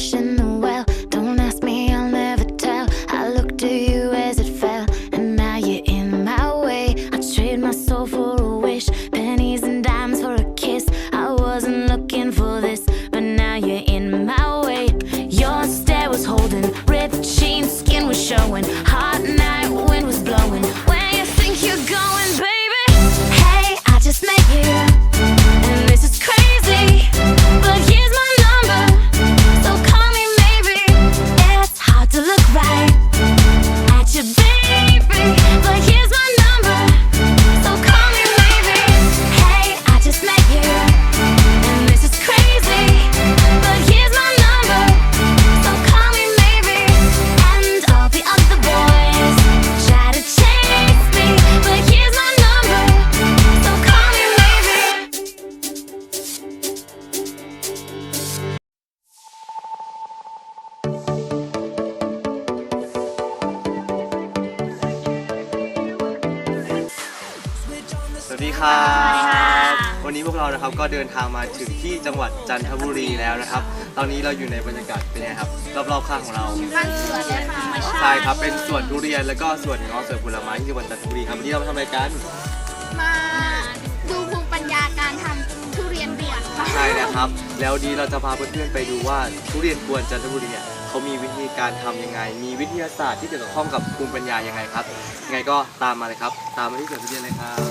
ocean สวัสดีครับวันนี้พวกเรานะครับก็เดินทางมาถึงที่จังหวัดจันทบุรีแล้วนะครับ ตอนนี้เราอยู่ในบรรยากาศเป็นไงครับรอบๆข้างของเราใช่ครับเป็นสวนทุเรียนแล้วก็สวนเงาะสวนผลไม้ที่จังหวัดจันทบุรีครับวันนี้เรามาทำอะไรกันมาดูภูมิปัญญาการทำทุเรียนเบียดค่ะใช่นะครับ แล้วดีเราจะพาเพื่อนๆไปดูว่าทุเรียนกวนจันทบุรีเนี่ยเขามีวิธีการทำยังไง มีวิทยาศาสตร์ที่เกี่ยวข้องกับภูมิปัญญายังไงครับยังไงก็ตามมาเลยครับ ตามมาที่สวนทุเรียนเลยครับ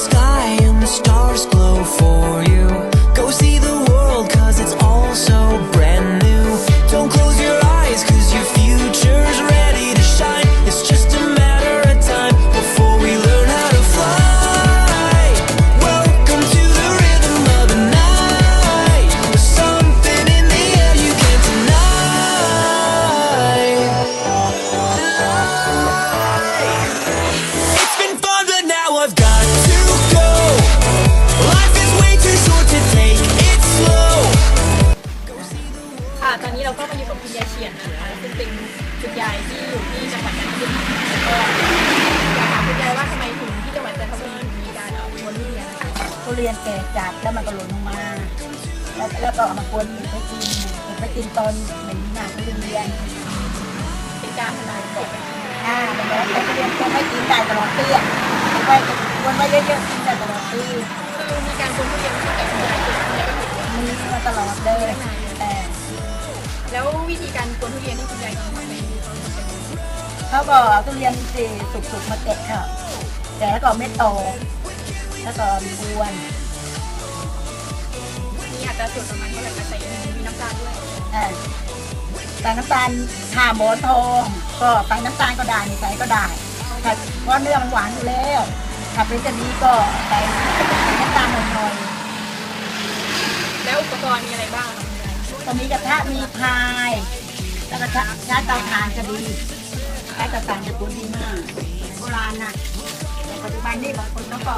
sky and the stars glow for you. Go see the ล่นลงมา แล้วแล้วก็เอามากวนไปกินไปกินตอนเหม็นหนาทุเรียนเป็นการทำลายเก็บอ่าแต่แล้วแต่ทุเรียนก็ไม่กินได้ตลอดปีอะไว้กวนไว้เยอะๆกินได้ตลอดปีคือมีการกวนทุเรียนที่แก่คุณยายเก็บคุณยายเก็บมีมาตลอดเลยแต่แล้ววิธีการกวนทุเรียนที่คุณยายทำเป็นเขาทำเป็นเขาก็เอาทุเรียนสีสุกๆมาแกะค่ะแต่แล้วก็เอาเม็ดโตแล้วก็บวน มีอัตราส่วนประมาณเท่าไหร่คะใส่มีน้ำตาลด้วยอ่าใส่น้ำตาลห่าหมอนทองก็ใส่น้ำตาลก็ได้ไม่ใส่ก็ได้ค่ะเพราะเนื้อมันหวานอยู่แล้วถ้าเป็นจะนี้ก็ใส่น้ำตาลหน่อยๆแล้วอุปกรณ์มีอะไรบ้างคะคุณยายก็มีกระทะมีพาย แล้วก็ใช้เตาถ่านก็ดีใช้เตาถ่านจะคุณดีมากโบราณนะแต่ปัจจุบันนี่บางคนเขาก็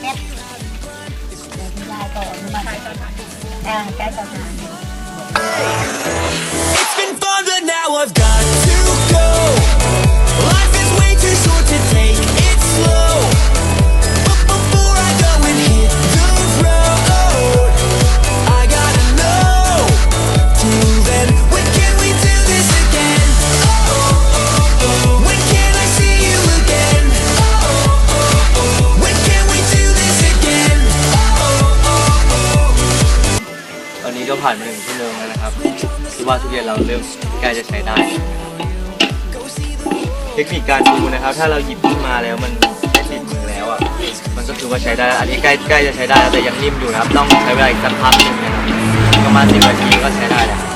แก๊สแต่คุณยายก็มีมาใช้ใช้ตอนทานอ่าใช้เต It's been fun, but now I've got to go. Life is way too short to take it slow. ใกล้จะใช้ได้ เทคนิคการดูนะครับ ถ้าเราหยิบขึ้นมาแล้วมันไม่ติดมือแล้วอะมันก็คือว่าใช้ได้อันนี้ใกล้ใกล้จะใช้ได้แล้วแต่ยังนิ่มอยู่นะครับ ต้องใช้เวลาอีกสักพักหนึงนะครับประมาณสิบนาทีก็ใช้ได้แล้ว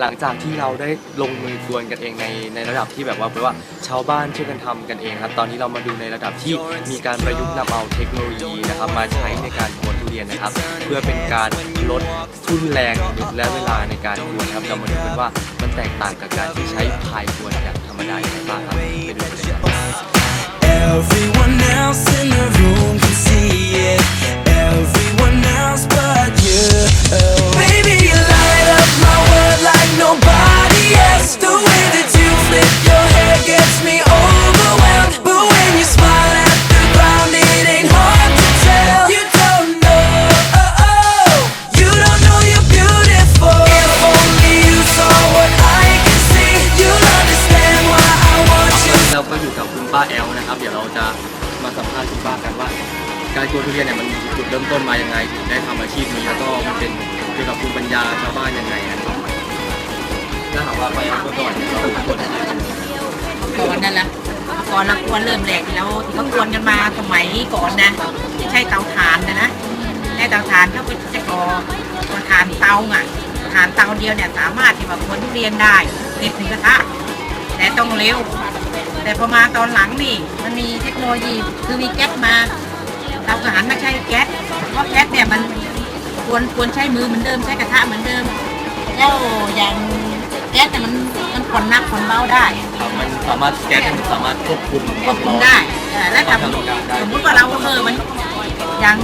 หลังจากที่เราได้ลงมือกวนกันเองในในระดับที่แบบว่าแปลว่าชาวบ้านช่วยกันทำกันเองครับ ตอนนี้เรามาดูในระดับที่มีการประยุกต์นำเอาเทคโนโลยีนะครับมาใช้ในการกวนทุเรียนนะครับ เพื่อเป็นการลดทุนแรงและเวลาในการกวนครับเรามาดูกันว่ามันแตกต่างกับการที่ใช้พายกวนอย่างธรรมดาอย่างไรบ้างครับไปดูกันเลยครับ Everyone else in the room can เดี๋ยวเราจะมาสัมภาษณ์คุณป้ากันว่า การกวนทุเรียนเนี่ยมันมีจุดเริ่มต้นมายังไงถึงได้ทำอาชีพนี้แล้วก็มันเป็นเกี่ยวกับภูมิปัญญาชาวบ้านยังไงนะครับถ้าถามว่าป้าแอลก็ก่อนเราเป็นคนที่ก่อนนั่นแหละก่อนเรากวนเริ่มแรกที่เราที่เขากวนกันมาสมัยก่อนนะที่ใช้เตาถ่านนะนะใช้เตาถ่านเขาก็จะก่อก่อถ่านเตาอะถ่านเตาเดียวเนี่ยสามารถที่ว่ากวนทุเรียนได้ติดถึงกระทะแต่ต้องเร็ว แต่พอมาตอนหลังนี่มันมีเทคโนโลยีคือมีแก๊สมาเราก็หันมาใช้แก๊สเพราะแก๊สเนี่ยมันควรควรใช้มือเหมือนเดิมใช้กระทะเหมือนเดิมแล้วอย่างแก๊สเนี่ยมันมันผ่อนหนักผ่อนเบาได้ครับมันสามารถแก๊สมันสามารถควบคุมควบคุมได้เออและทำสมมติว่าเราเออมันอย่าง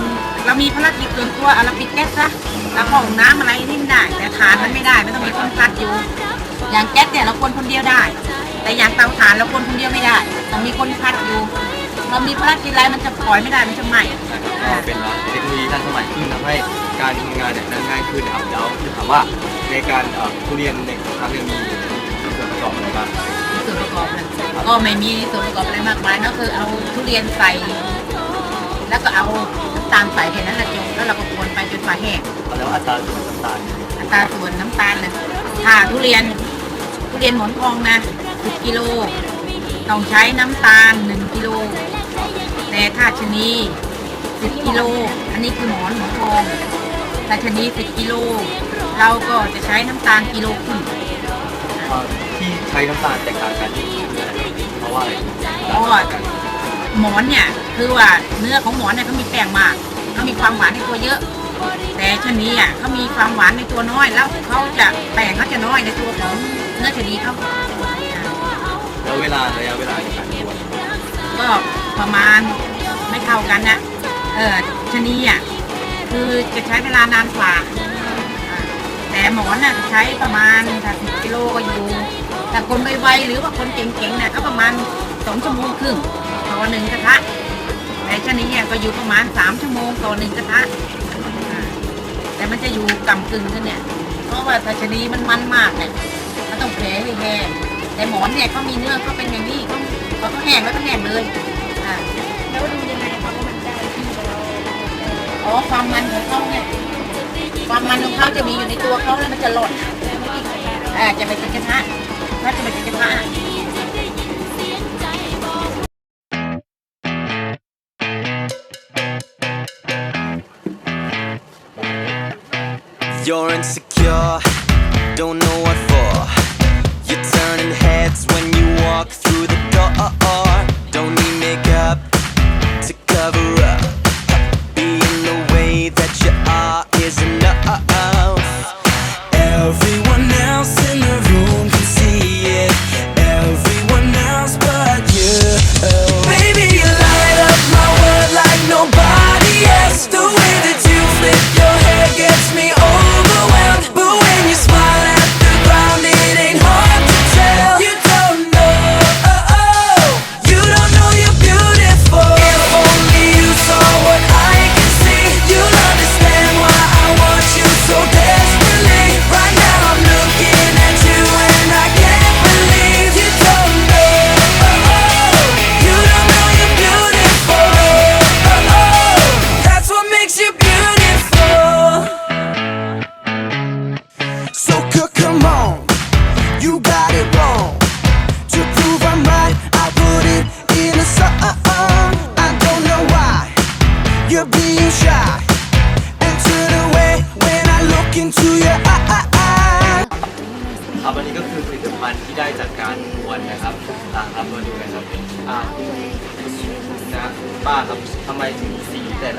เรามีภารกิจส่วนตัวเอาเราปิดแก๊สซะเราเข้าห้องน้ำอะไรนี่ได้ แต่ทานมันไม่ได้มันต้องมีคนพัดอยู่ อย่างแก๊สเนี่ยเราควรคนเดียวได้ แต่อย่างเตาถ่านเราควรคนเดียวไม่ได้ต้องมีคนพัดอยู่เรามีภารกิจอะไรมันจะปล่อยไม่ได้มันจะไหม้ก็เป็นว่าเทคโนโลยีทันสมัยขึ้นทำให้การทำงานเนี่ยนั้นง่ายขึ้นนะครับแล้วถามว่าในการเอ่อทุเรียนในครั้งเนี่ยมีส่วนประกอบอะไรบ้างส่วนประกอบนะก็ไม่มีส่วนประกอบอะไรมากมายเนอะคือเอาทุเรียนใส่แล้วก็เอาน้ำตาลใส่แค่นั้นแหละจบแล้วเราก็กวนไปจนปลาแห้งแล้วอัตราส่วนน้ำตาลอัตราส่วนน้ำตาลนะถ้าทุเรียนทุเรียนหมอนทองนะ 10กิโล ต้องใช้น้ำตาล 1 กิโล แต่ถ้าชะนี 10 กิโล อันนี้คือหมอนหมอนทองถ้าชะนี 10 กิโล เราก็จะใช้น้ำตาลกิโลครึ่งเอ่อที่ใช้น้ำตาลแตกต่างกันนี่คืออะไรเพราะว่าอะไรเพราะว่าหมอนเนี่ยคือว่าเนื้อของหมอนเนี่ยเขามีแป้งมากเขามีความหวานในตัวเยอะ แต่ชะนีอะเขามีความหวานในตัวน้อยแล้วเขาจะแป้งเขาจะน้อยในตัวของเนื้อชะนีเขา แล้วเวลาระยะเวลาในการกวนก็ประมาณไม่เท่ากันนะเออชะนีอะคือจะใช้เวลานานกว่าอ่า แต่หมอนน่ะใช้ประมาณถ้าสิบกิโลก็อยู่ แต่คนไวๆหรือว่าคนเก่งๆเนี่ยก็ประมาณสองชั่วโมงครึ่งต่อหนึ่งกระทะแต่ชะนีเนี่ยก็อยู่ประมาณสามชั่วโมงต่อหนึ่งกระทะอ่าแต่มันจะอยู่กำกึ่งกันเนี่ย เพราะว่าถ้าชะนีมันมันมากเนี่ยมันต้องแผลให้แห้ง แต่หมอนเนี่ยเขามีเนื้อเขาเป็นอย่างนี้เขาเขาก็แห้งแล้วก็แห้งเลยอ่าแล้วดูยังไงคะว่ามันได้ที่เราอ๋อความมันของเขาเนี่ยความมันของเขาจะมีอยู่ในตัวเขาแล้วมันจะหล่นอ่าจะไปติดกระทะถ้าจะไปติดกระทะ You're insecure, don't know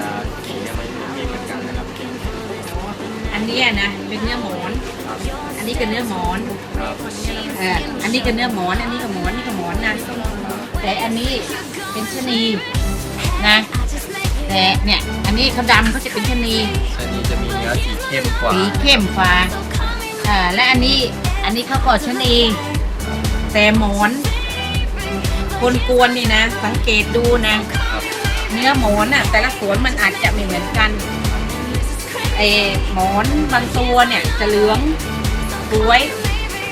ละสีเนี่ยมันไม่เหมือนกันนะครับอันเนี้ยนะเป็นเนื้อหมอน ครับอันนี้ก็เนื้อหมอนครับเอออันนี้ก็เนื้อหมอน อันนี้ก็หมอนอันนี่ก็หมอนนะแต่อันนี้เป็นชะนีนะแต่เนี่ยอันนี้เขาดำเขาจะเป็นชะนีอันนี้จะมีเนื้อสีเข้มกว่าสีเข้มฟ้าอ่าและอันนี้อันนี้เขาก็ชะนีแต่หมอนคนกวนนี่นะ สังเกตดูนะครับ เนื้อหมอนน่ะแต่ละสวนมันอาจจะไม่เหมือนกันไอหมอนบางตัวเนี่ยจะเหลืองสวย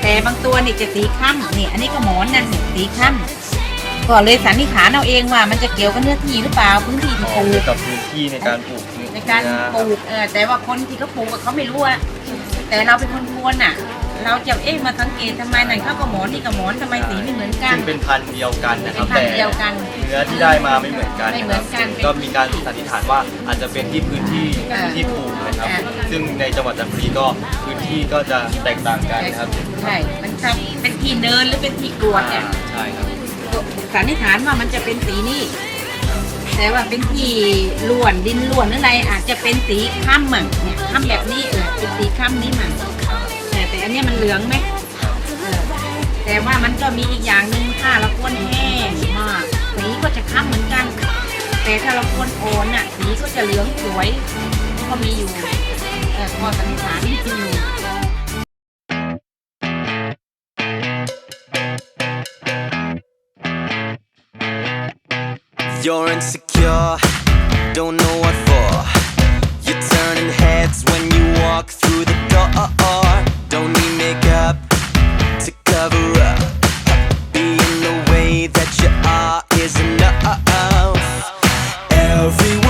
แต่บางตัวนี่จะสีคล้ำนี่อันนี้ก็หมอนนะเนี่ยสีคล้ำก็เลยสันนิษฐานเอาเองว่ามันจะเกี่ยวกับเนื้อที่หรือเปล่าพื้นที่ที่อ๋อปลูเกี่ยกวกับพื้นที่ในการปลูกเนื้อในการเนื้อปลูกเออแต่ว่าคนที่เขาปลูกอะเขาไม่รู้อะแต่เราเป็นคนกวนอะ เราจะเอ๊ะมาสังเกตทำไมนั่นเขาก็หมอนนี่ก็หมอนทำไมสีไม่เหมือนกัน ซึ่งเป็นพันธุ์เดียวกันนะครับเป็นพันธุ์แต่เดียวกันเนื้อที่ได้มาไม่เหมือนกันไม่เหมือนกันก็มีการสันนิษฐานว่าอาจจะเป็นที่พื้นที่อ่าที่ปลูกนะครับ อ่า ซึ่งในจังหวัดจันทบุรีก็พื้นที่ก็จะแตกต่างกันนะครับใช่มันทำเป็นที่เนินหรือเป็นที่กรวดเนี่ยใช่ครับ สันนิษฐานว่ามันจะเป็นสีนี้แต่ว่าเป็นที่ล้วนดินล้วนหรืออะไรอาจจะเป็นสีค่ำมั่งเนี่ยค่ำแบบนี้เออเป็นสีค่ำนี้มั่งแต่แต่อัน เนี้ยมันเหลืองไหมแต่ว่ามันก็มีอีกอย่างหนึ่งถ้าเรากวนแห้งมากสีก็จะค่ำเหมือนกัน แต่ถ้าเรากวนอ่อนอะสีก็จะเหลืองสวยก็มีอยู่เออข้อสันนิษฐานนี่คืออยู่ You're insecure, don't know what for. You're turning heads when you walk through the door. wake to cover up. Being the way that you are is enough. Everyone